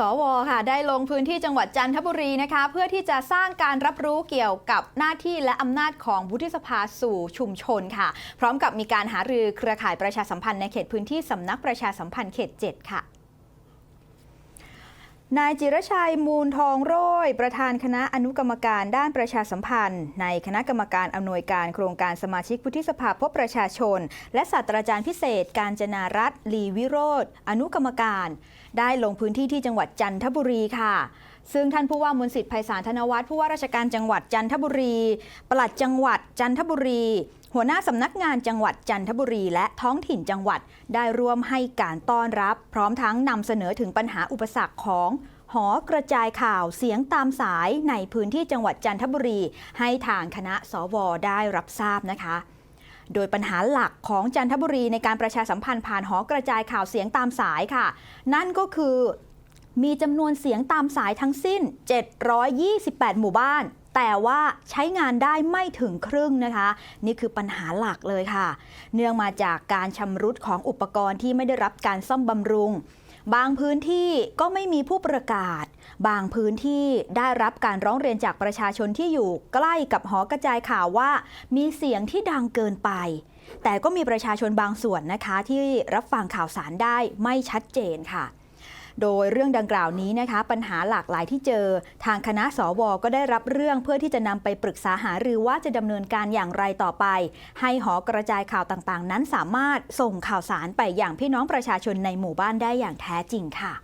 สวค่ะได้ลงพื้นที่จังหวัดจันทบุรีนะคะ เพื่อที่จะสร้างการรับรู้เกี่ยวกับหน้าที่และอำนาจของวุฒิสภาสู่ชุมชนค่ะ พร้อมกับมีการหารือเครือข่ายประชาสัมพันธ์ในเขตพื้นที่สำนักประชาสัมพันธ์เขต 7 ค่ะนายจิรชัยมูลทองโรยประธานคณะอนุกรรมการด้านประชาสัมพันธ์ ในคณะกรรมการอำนวยการโครงการสมาชิกวุฒิสภาพบประชาชน และศาสตราจารย์พิเศษ การจนารัตลีวิโรธอนุกรรมการได้ลงพื้นที่ที่จังหวัดจันทบุรีค่ะ ซึ่งท่านผู้ว่ามนสิทธิ์ไพศาลธนวัฒน์ผู้ว่าราชการจังหวัดจันทบุรี ปลัดจังหวัดจันทบุรี หัวหน้าสำนักงานจังหวัดจันทบุรี และท้องถิ่นจังหวัดได้ร่วมให้การต้อนรับ พร้อมทั้งนำเสนอถึงปัญหาอุปสรรคของหอกระจายข่าวเสียงตามสายในพื้นที่จังหวัดจันทบุรี ให้ทางคณะสวได้รับทราบนะคะ โดยปัญหาหลักของจันทบุรีในการประชาสัมพันธ์ผ่านหอกระจายข่าวเสียงตามสายค่ะ นั่นก็คือมีจำนวนเสียงตามสายทั้งสิ้น 728 หมู่บ้าน แต่ว่าใช้งานได้ไม่ถึงครึ่งนะคะ นี่คือปัญหาหลักเลยค่ะ เนื่องมาจากการชำรุดของอุปกรณ์ที่ไม่ได้รับการซ่อมบำรุง บางพื้นที่ก็ไม่มีผู้ประกาศ บางพื้นที่ได้รับการร้องเรียนจากประชาชนที่อยู่ใกล้กับหอกระจายข่าวว่า มีเสียงที่ดังเกินไป แต่ก็มีประชาชนบางส่วนนะคะที่รับฟังข่าวสารได้ไม่ชัดเจนค่ะ โดยเรื่องดังกล่าวนี้นะคะ ปัญหาหลากหลายที่เจอ ทางคณะสวก็ได้รับเรื่องเพื่อที่จะนำไปปรึกษาหารือว่าจะดำเนินการอย่างไรต่อไป ให้หอกระจายข่าวต่างๆ นั้นสามารถส่งข่าวสารไปอย่างพี่น้องประชาชนในหมู่บ้านได้อย่างแท้จริงค่ะ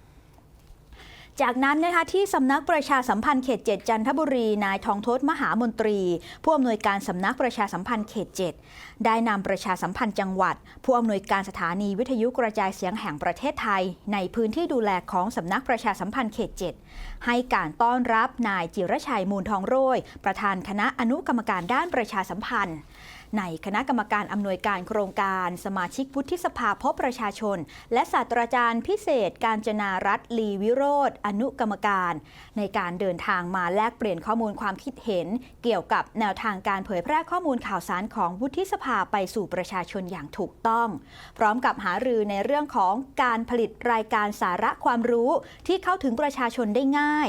จากนั้นนะคะที่สำนักประชาสัมพันธ์เขต7จันทบุรีนายทองทศมหามนตรี ผู้อำนวยการสำนักประชาสัมพันธ์เขต7ได้นำประชาสัมพันธ์จังหวัด ผู้อำนวยการสถานีวิทยุกระจายเสียงแห่งประเทศไทย ในพื้นที่ดูแลของสำนักประชาสัมพันธ์เขต7ให้การต้อนรับนายจิรชัยมูลทองโรยประธานคณะอนุกรรมการด้านประชาสัมพันธ์ ในคณะกรรมการอำนวยการโครงการ สมาชิกวุฒิสภาพบประชาชน และศาสตราจารย์พิเศษ การจนารัตลีวิโรธอนุกรรมการ ในการเดินทางมาแลกเปลี่ยนข้อมูลความคิดเห็น เกี่ยวกับแนวทางการเผยแพร่ข้อมูลข่าวสารของวุฒิสภาไปสู่ประชาชนอย่างถูกต้อง พร้อมกับหารือในเรื่องของการผลิตรายการสาระความรู้ที่เข้าถึงประชาชนได้ง่าย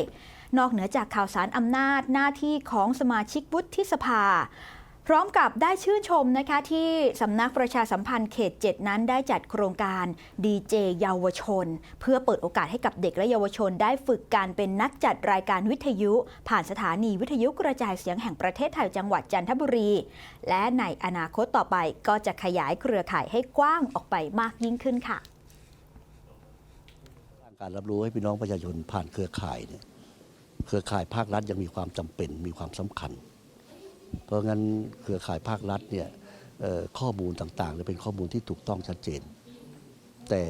นอกเหนือจากข่าวสารอำนาจหน้าที่ของสมาชิกวุฒิสภา พร้อมกับได้ชื่นชมนะคะที่สำนักประชาสัมพันธ์เขต 7 นั้นได้จัดโครงการดีเจเยาวชน เพื่อเปิดโอกาสให้กับเด็กและเยาวชน ได้ฝึกการเป็นนักจัดรายการวิทยุ ผ่านสถานีวิทยุกระจายเสียงแห่งประเทศไทยจังหวัดจันทบุรี และในอนาคตต่อไปก็จะขยายเครือข่ายให้กว้างออกไปมากยิ่งขึ้นค่ะ การรับรู้ให้พี่น้องประชาชนผ่านเครือข่ายเนี่ยเครือข่ายภาครัฐยังมีความจำเป็นมีความสำคัญ เพราะงั้นเครือข่ายภาครัฐเนี่ยข้อมูลต่างๆเนี่ยเป็นข้อมูลที่ถูกต้องชัดเจน แต่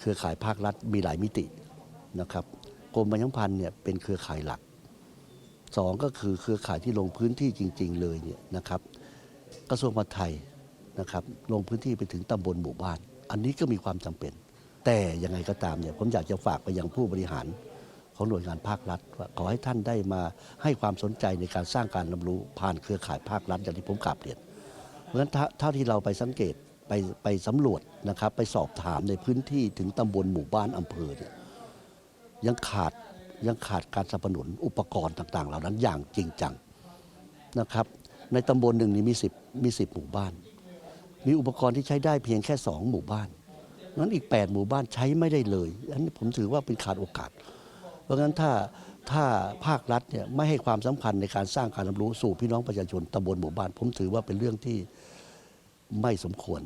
เครือข่ายภาครัฐมีหลายมิตินะครับกรมประชาพันธ์เนี่ยเป็นเครือข่ายหลักสองก็คือเครือข่ายที่ลงพื้นที่จริง ๆ เลยเนี่ยนะครับ กระทรวงมหาดไทยนะครับลงพื้นที่ไปถึงตำบลหมู่บ้าน อันนี้ก็มีความจำเป็น แต่ยังไงก็ตามเนี่ยผมอยากจะฝากไปยังผู้บริหาร ของหน่วยงานภาครัฐว่าขอให้ท่านได้มาให้ความสนใจในการสร้างการรับรู้ผ่านเครือข่ายภาครัฐอย่างที่ผมกราบเรียน เพราะฉะนั้นเท่าที่เราไปสังเกตไปไปสำรวจนะครับ ไปสอบถามในพื้นที่ถึงตำบลหมู่บ้านอำเภอเนี่ยยังขาดยังขาดการสนับสนุนอุปกรณ์ต่าง ๆ เหล่านั้นอย่างจริงจังนะครับ ในตำบลหนึ่งนี้มีสิบมีสิบหมู่บ้าน มีอุปกรณ์ที่ใช้ได้เพียงแค่สองหมู่บ้านนั้นอีก 8 หมู่บ้านใช้ไม่ได้เลยอันนี้ผมถือว่าเป็นขาดโอกาส เพราะงั้นถ้าถ้าภาครัฐเนี่ยไม่ให้ความสำคัญในการสร้างการรับรู้สู่พี่น้องประชาชนตำบลหมู่บ้าน ผมถือว่าเป็นเรื่องที่ไม่สมควร